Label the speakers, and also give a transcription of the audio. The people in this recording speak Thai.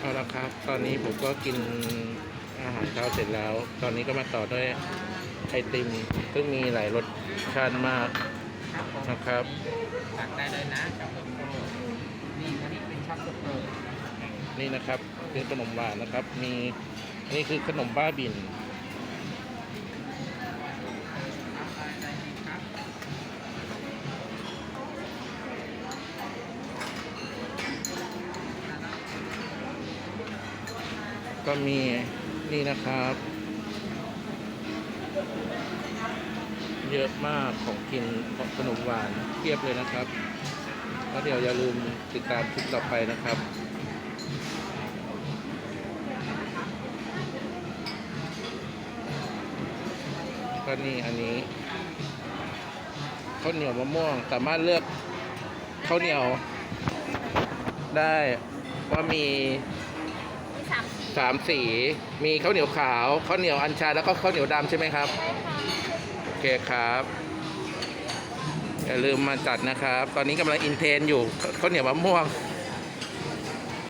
Speaker 1: เอาละครับ ตอนนี้ผมก็กินอาหารเช้าเสร็จแล้ว ตอนนี้ก็มาต่อด้วยไอติม ซึ่งมีหลายรสชาติมาก
Speaker 2: ครับผม
Speaker 1: นะครับ
Speaker 2: ตักได้เลยนะช็อกโกแลตโกนี่อันนี้เป็นช็อกโกแลต
Speaker 1: นี่นะครับคือขนมหวานนะครับ มีนี่คือขนมบ้าบิน
Speaker 2: อะไรดีครับ
Speaker 1: ก็มีนี่นะครับ เยอะมากของกินขนมหวานเทียบเลยนะครับแล้วเดี๋ยวอย่าลืมติดตามคลิปต่อไปนะครับก็นี่อันนี้ข้าวเหนียวมะม่วงสามารถเลือกข้าวเหนียวได้ว่ามี
Speaker 3: สามสี
Speaker 1: มีข้าวเหนียวขาวข้าวเหนียวอัญชันแล้วก็ข้าวเหนียวดำใช่ไหมครับ
Speaker 3: ใช่ค่ะ
Speaker 1: โอเคครับอย่าลืมมาจัดนะครับ ตอนนี้กำลังอินเทนอยู่ข้าวเหนียวมะม่วง